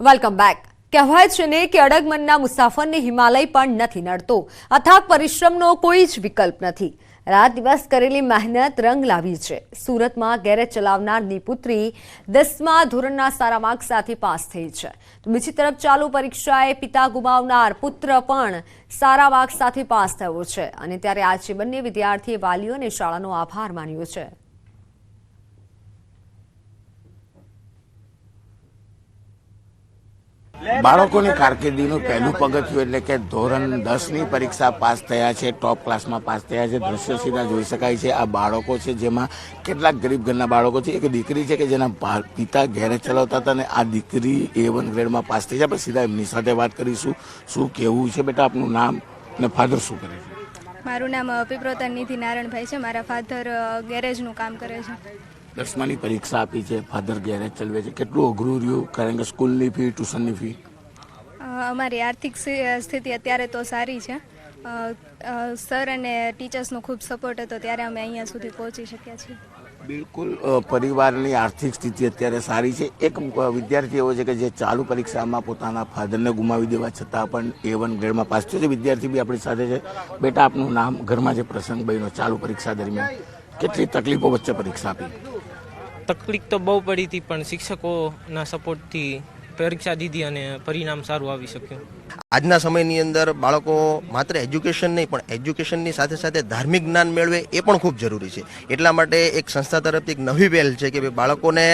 Welcome back કહેવાય છે ને કે અડગમનના મુસાફરને હિમાલય પણ નથી નડતો. અથાગ પરિશ્રમનો કોઈ જ વિકલ્પ નથી. રાત દિવસ કરેલી મહેનત રંગ લાવી છે. સુરતમાં ગેરેજ ચલાવનારની પુત્રી દસમા ધોરણના સારા માર્ક સાથે પાસ થઈ છે. તો બીજી તરફ ચાલુ પરીક્ષાએ પિતા ગુમાવનાર પુત્ર પણ સારા માર્ક સાથે પાસ થયો છે. અને ત્યારે આજે બંને વિદ્યાર્થીએ વાલીઓ અને શાળાનો આભાર માન્યો છે. બાળકોની કારકિર્દીનું પહેલું પગથિયું એટલે કે ધોરણ દસની પરીક્ષા પાસ થયા છે ટોપ ક્લાસમાં પાસ થયા છે. દ્રશ્ય સીધા જોઈ શકાય છે આ બાળકો છે જેમાં કેટલાક ગરીબ ઘરના બાળકો છે. એક દીકરી છે કે જેના પિતા ગેરેજ ચલાવતા હતા અને આ દીકરી એ વન ગ્રેડમાં પાસ થઈ છે આપણે સીધા એમની સાથે વાત કરીશું. શું કેવું છે બેટા આપનું નામ અને ફાધર શું કરે છે? મારું નામ અ, પીપળોતર નિધિ નારાયણભાઈ છે. મારા ફાધર ગેરેજનું કામ કરે છે. દસમાની પરીક્ષા આપી છે ફાધર ગેરેજ ચલાવે છે. કેટલું અઘરું રહ્યું? કારણ કે સ્કૂલની ફી ટ્યુશનની ફી અમારી આર્થિક સ્થિ- સ્થિતિ અત્યારે તો સારી છે. સર અને ટીચર્સનો ખૂબ સપોર્ટ હતો ત્યારે અમે અહીંયા સુધી પહોંચી શક્યા છીએ. બિલકુલ પરિવારની આર્થિક સ્થિતિ અત્યારે સારી છે. એક વિદ્યાર્થી એવો છે કે જે ચાલુ પરીક્ષામાં પોતાના ફાધરને ગુમાવી દેવા છતાં પણ એ વન ગ્રેડમાં પાસ થયો છે. વિદ્યાર્થી બી આપણી સાથે છે. બેટા આપનું નામ ઘરમાં જે પ્રસંગ બન્યો ચાલુ પરીક્ષા દરમિયાન. કેટલી તકલીફો વચ્ચે પરીક્ષા આપી? તકલીફ તો બહુ પડી હતી પણ શિક્ષકોના સપોર્ટથી પરીક્ષા દીધી અને પરિણામ સારું આવી શક્યું. આજના સમયની અંદર બાળકો માત્ર એજ્યુકેશન નહીં પણ એજ્યુકેશનની સાથે સાથે ધાર્મિક જ્ઞાન મેળવે એ પણ ખૂબ જરૂરી છે. એટલા માટે એક સંસ્થા તરફથી એક નવી પહેલ છે કે ભાઈ બાળકોને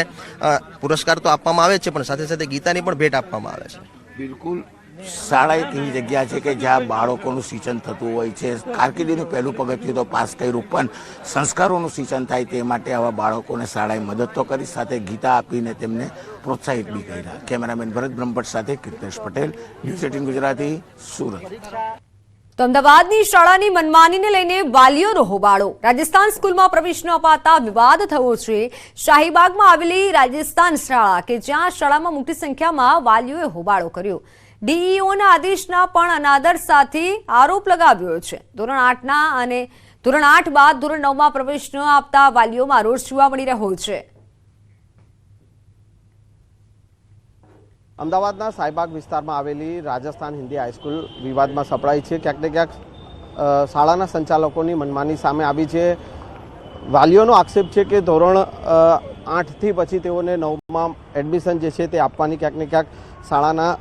પુરસ્કાર તો આપવામાં આવે છે પણ સાથે સાથે ગીતાની પણ ભેટ આપવામાં આવે છે. બિલકુલ. શાળા એક એવી જગ્યા છે કે જ્યાં બાળકોનું સિંચન થતું હોય છે. કારકિર્દીનું પહેલું પગથિયું તો પાસ કર્યું, પણ સંસ્કારોનું સિંચન થાય તે માટે આવા બાળકોને શાળાએ મદદ તો કરી, સાથે ગીતા આપીને તેમને પ્રોત્સાહિત બી કર્યા. કેમેરામેન ભરત બ્રહ્મભટ્ટ સાથે કીર્તેશ પટેલ, ન્યૂઝ એટીન ગુજરાતી, સુરત. તો અમદાવાદની શાળાની મનમાનીને લઈને વાલીઓનો હોબાળો રાજસ્થાન સ્કૂલમાં પ્રવેશ ન અપાતા વિવાદ થયો છે. શાહીબાગમાં આવેલી રાજસ્થાન શાળા કે જ્યાં શાળામાં મોટી સંખ્યામાં વાલીઓએ હોબાળો કર્યો. ડીઈઓના આદેશના પણ અનાદર સાથે આરોપ લગાવ્યો છે. ધોરણ આઠના અને ધોરણ આઠ બાદ ધોરણ નવમાં પ્રવેશ ન આપતા વાલીઓમાં રોષ જોવા મળી રહ્યો છે. અમદાવાદના સાયબાગ વિસ્તારમાં આવેલી રાજસ્થાન હિન્દી હાઈસ્કૂલ વિવાદમાં સપડાઈ છે. ક્યાંક ને ક્યાંક શાળાના સંચાલકોની મનમાની સામે આવી છે. વાલીઓનો આક્ષેપ છે કે ધોરણ આઠથી પછી તેઓને નવમાં એડમિશન જે છે તે આપવાની ક્યાંક ને ક્યાંક શાળાના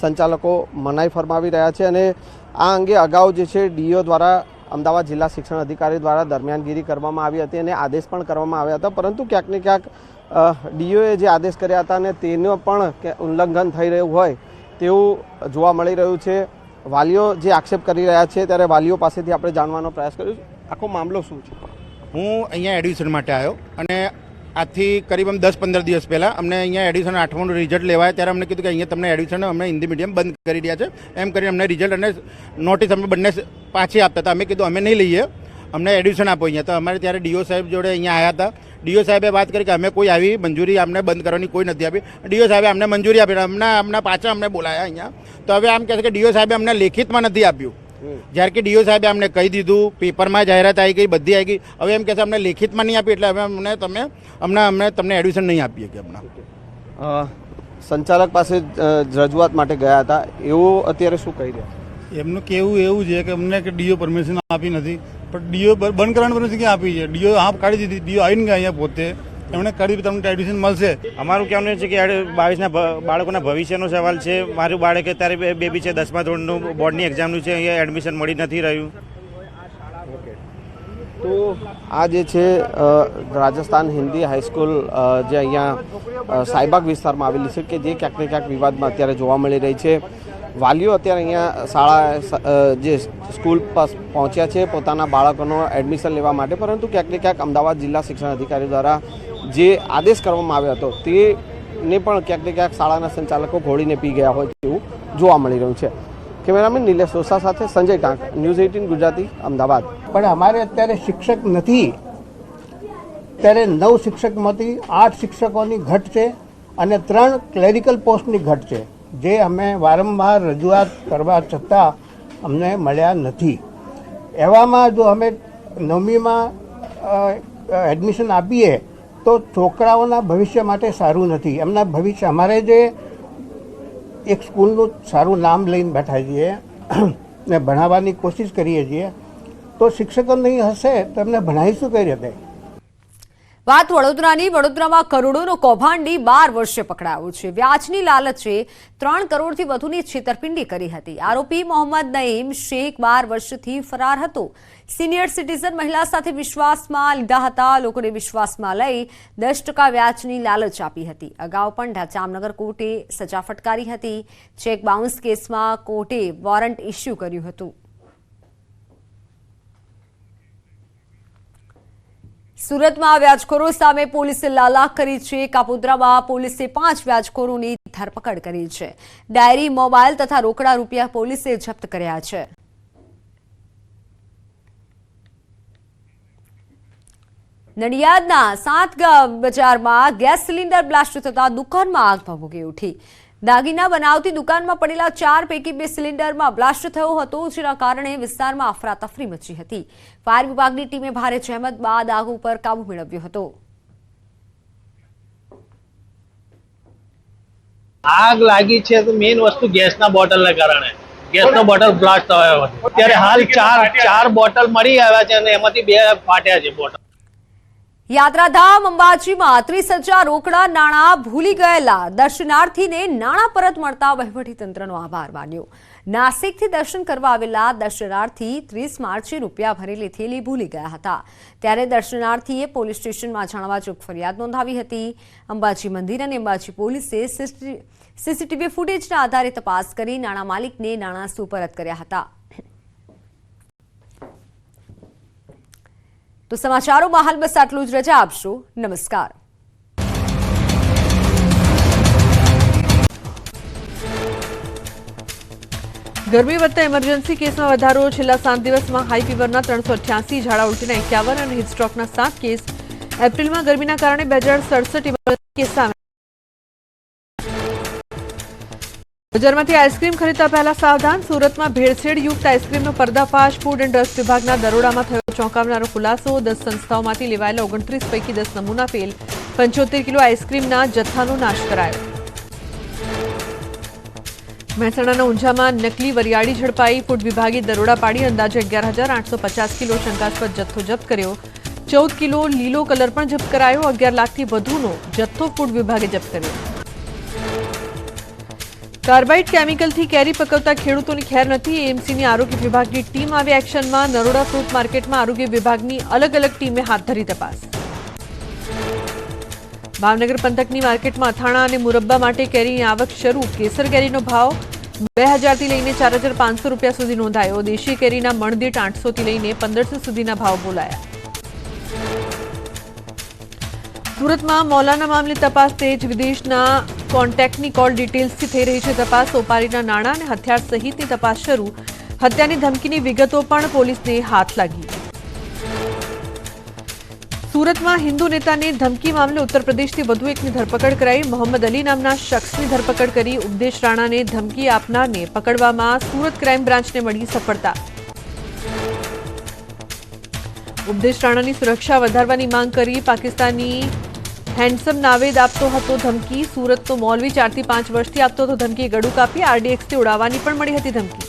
સંચાલકો મનાઈ ફરમાવી રહ્યા છે અને આ અંગે અગાઉ જે છે ડીઓ દ્વારા અમદાવાદ જિલ્લા શિક્ષણ અધિકારી દ્વારા દરમિયાનગીરી કરવામાં આવી હતી અને આદેશ પણ કરવામાં આવ્યા હતા. પરંતુ ક્યાંક ને ક્યાંક ડીઓએ જે આદેશ કર્યા હતા અને તેનો પણ ઉલ્લંઘન થઈ રહ્યું હોય તેવું જોવા મળી રહ્યું છે. વાલીઓ જે આક્ષેપ કરી રહ્યા છે ત્યારે વાલીઓ પાસેથી આપણે જાણવાનો પ્રયાસ કર્યો આખો મામલો શું છે? હું અહીંયા એડમિશન માટે આવ્યો અને આજથી કરીબ દસ પંદર દિવસ પહેલાં અમને અહીંયા એડમિશન આઠમાનું રિઝલ્ટ લેવાય. ત્યારે અમને કીધું કે અહીંયા તમને એડમિશન અમને હિન્દી મીડિયમ બંધ કરી રહ્યા છે. એમ કરીને અમને રિઝલ્ટ અને નોટિસ અમે બંને પાછી આપતા હતા. અમે કીધું, અમે નહીં લઈએ. અમને એડમિશન આપો અહીંયા. તો અમારે ત્યારે ડીઓ સાહેબ જોડે અહીંયા આવ્યા હતા. ડીઓ સાહેબે વાત કરી કે અમે કોઈ આવી મંજૂરી અમને બંધ કરવાની કોઈ નથી આપી. ડીઓ સાહેબે અમને મંજૂરી આપી અમને અમને પાછા અમને બોલાયા અહીંયા. તો હવે આમ કહે છે કે ડીઓ સાહેબે અમને લેખિતમાં નથી આપ્યું. જ્યારે કે ડીઓ સાહેબે અમને કહી દીધું પેપરમાં જાહેરાત આવી ગઈ બધી આવી ગઈ. હવે એમ કે છે અમને લેખિતમાં નહીં આપી એટલે હવે અમને તમે અમને અમને તમને એડમિશન નહીં આપીએ કે હમણાં. સંચાલક પાસે રજૂઆત માટે ગયા હતા. એવું અત્યારે શું કહી રહ્યા? એમનું કેવું એવું છે કે અમને કે ડીઓ પરમિશન આપી નથી. પણ ડીઓ બંધ કરવાની પરમિશન ક્યાં આપી છે? ડીઓ હા કાઢી દીધી ડીઓ આવીને ગયા અહીંયા પોતે. એમણે કરી તમને એડમિશન મળશે. અમારું કહેવાનું છે કે બાવીસના બાળકોના ભવિષ્યનો સવાલ છે. મારું બાળક અત્યારે બેબી છે, દસમા ધોરણનું બોર્ડની એક્ઝામનું છે, અહીંયા એડમિશન મળી નથી રહ્યું. તો આ જે છે રાજસ્થાન હિન્દી હાઈસ્કૂલ જે અહીંયા સાયબાગ વિસ્તારમાં આવેલી છે કે જે ક્યાંક ને ક્યાંક વિવાદમાં અત્યારે જોવા મળી રહી છે. વાલીઓ અત્યારે અહીંયા શાળા જે સ્કૂલ પાસ પહોંચ્યા છે પોતાના બાળકોનો એડમિશન લેવા માટે. પરંતુ ક્યાંક ને ક્યાંક અમદાવાદ જિલ્લા શિક્ષણ અધિકારી દ્વારા જે આદેશ કરવામાં આવ્યો હતો, તેને પણ ક્યાંક ને ક્યાંક શાળાના સંચાલકો ઘોડીને પી ગયા હોય તેવું જોવા મળી રહ્યું છે. કેમેરામેન નિલેશ સોસા સાથે સંજય ટાંક, ન્યૂઝ એઇટીન ગુજરાતી, અમદાવાદ. પણ અમારે અત્યારે શિક્ષક નથી. ત્યારે નવ શિક્ષકમાંથી આઠ શિક્ષકોની ઘટ છે અને ત્રણ ક્લેરિકલ પોસ્ટની ઘટ છે, જે અમે વારંવાર રજૂઆત કરવા છતાં અમને મળ્યા નથી. એવામાં જો અમે નવમીમાં એડમિશન આપીએ તો છોકરાઓના ભવિષ્ય માટે સારું નથી. એમના ભવિષ્ય, અમારે જે એક સ્કૂલનું સારું નામ લઈને બેઠા છીએ, ને ભણાવવાની કોશિશ કરીએ છીએ, તો શિક્ષકો નહીં હશે તો એમને ભણાવીશું કઈ રીતે વાત વડોદરાની. વડોદરામાં કરોડોનો કૌભાંડી બાર વર્ષે પકડાયો છે. વ્યાજની લાલચે ત્રણ કરોડથી વધુની છેતરપિંડી કરી હતી. આરોપી મોહમ્મદ નઈમ શેખ બાર વર્ષથી ફરાર હતો. સિનિયર સિટીઝન મહિલા સાથે વિશ્વાસમાં લીધા હતા. લોકોને વિશ્વાસમાં લઈ દસ ટકા વ્યાજની લાલચ આપી હતી. અગાઉ પણ જામનગર કોર્ટે સજા ફટકારી હતી. ચેક બાઉન્સ કેસમાં કોર્ટે વોરંટ ઇસ્યુ કર્યું હતું. સુરતમાં વ્યાજખોરો સામે પોલીસે લાલાક કરી છે. કાપોદ્રામાં પોલીસે પાંચ વ્યાજખોરોની ધરપકડ કરી છે. ડાયરી, મોબાઈલ તથા રોકડા રૂપિયા પોલીસે જપ્ત કર્યા છે. નડિયાદના સાત બજારમાં ગેસ સિલિન્ડર બ્લાસ્ટ થતા દુકાનમાં આગ ભભૂકી ઉઠી. દાગીના બનાવતી દુકાનમાં પડેલા ચાર પૈકી બે સિલિન્ડરમાં બ્લાસ્ટ થયો હતો, જેના કારણે વિસ્તારમાં અફરાતફરી મચી હતી. ફાયર વિભાગની ટીમે ભારે જહેમત બાદ આગ ઉપર કાબુ મેળવ્યો હતો. આગ લાગી છે તો મેઇન વસ્તુ ગેસના બોટલને કારણે. ગેસનો બોટલ બ્લાસ્ટ થયો હતો. અત્યારે હાલ ચાર ચાર બોટલ મળી આવ્યા છે અને એમાંથી બે ફાટ્યા છે બોટલ. યાત્રાધામ અંબાજીમાં ત્રીસ હજાર રોકડા નાણાં ભૂલી ગયેલા દર્શનાર્થીને નાણાં પરત મળતા વહીવટીતંત્રનો આભાર માન્યો. નાસિકથી દર્શન કરવા આવેલા દર્શનાર્થી ત્રીસ માર્ચે રૂપિયા ભરેલી થેલી ભૂલી ગયા હતા. ત્યારે દર્શનાર્થીએ પોલીસ સ્ટેશનમાં જાણવા ચોક ફરિયાદ નોંધાવી હતી. અંબાજી મંદિર અને અંબાજી પોલીસે સીસીટીવી ફૂટેજના આધારે તપાસ કરી નાણાં માલિકને નાણાં સુપરત કર્યા હતા. તો સમાચારોમાં હાલ બસ આટલું જ રજા આપશો. નમસ્કાર. ગરમી વધતા ઇમરજન્સી કેસમાં વધારો. છેલ્લા સાત દિવસમાં હાઈ ફીવરના ત્રણસો અઠ્યાસી ઝાડા ઉલટીના એકાવન અને હિટસ્ટ્રોકના સાત કેસ. એપ્રિલમાં ગરમીના કારણે બે હજાર સડસઠ કેસ સામે બજારમાંથી આઈસ્ક્રીમ ખરીદતા પહેલા સાવધાન. સુરતમાં ભેળસેળ યુક્ત આઈસ્ક્રીમનો પર્દાફાશ ફૂડ એન્ડ ડ્રગ્સ વિભાગના દરોડામાં થયો ચોંકાવનારો ખુલાસો. દસ સંસ્થાઓમાંથી લેવાયેલા ઓગણત્રીસ પૈકી દસ નમૂના ફેલ. પંચોતેર કિલો આઈસ્ક્રીમના જથ્થાનો નાશ કરાયો. મહેસાણાના ઊંઝામાં નકલી વરિયાળી ઝડપાઈ. ફૂડ વિભાગે દરોડા પાડી. અંદાજે અગિયાર હજાર આઠસો પચાસ કિલો શંકાસ્પદ જથ્થો જપ્ત કર્યો. ચૌદ કિલો લીલો કલર પણ જપ્ત કરાયો. અગિયાર લાખથી વધુનો જથ્થો ફૂડ વિભાગે જપ્ત કર્યો. કાર્બાઇડ કેમિકલથી કેરી પકવતા ખેડૂતોની ખેર નથી. એએમસીની આરોગ્ય વિભાગની ટીમ આવી એક્શનમાં. નરોડા ફ્રૂટ માર્કેટમાં આરોગ્ય વિભાગની અલગ અલગ ટીમે હાથ ધરી તપાસ. ભાવનગર પંથકની માર્કેટમાં અથાણા અને મુરબ્બા માટે કેરીની આવક શરૂ. કેસર કેરીનો ભાવ બે હજારથી લઈને ચાર હજાર પાંચસો રૂપિયા સુધી નોંધાયો. દેશી કેરીના મણદીઠ આઠસોથી લઈને પંદરસો સુધીના ભાવ બોલાયા. સુરતમાં મૌલાના મામલે તપાસ તેજ વિદેશના કોન્ટેક્ટની કોલ ડિટેલ્સથી થઈ રહી છે. તપાસ સોપારીના નાણાં અને હથિયાર સહિતની તપાસ શરૂ. હત્યાની ધમકીની વિગતો પણ પોલીસને હાથ લાગી. સુરતમાં હિન્દુ નેતાને ધમકી મામલે ઉત્તર પ્રદેશથી વધુ એકની ધરપકડ કરાઈ. મોહમ્મદ અલી નામના શખ્સની ધરપકડ કરી ઉપદેશ રાણાને ધમકી આપનારને પકડવામાં સુરત ક્રાઇમ બ્રાન્ચને મળી સફળતા. ઉપદેશ રાણાની સુરક્ષા વધારવાની માંગ કરી પાકિસ્તાની હેન્ડસમ નાવેદ આપતો હતો ધમકી. સુરતનો મોલવી ચારથી પાંચ વર્ષથી આપતો હતો ધમકી. ગળું કાપી આરડીએક્સથી ઉડાવવાની પણ મળી હતી ધમકી.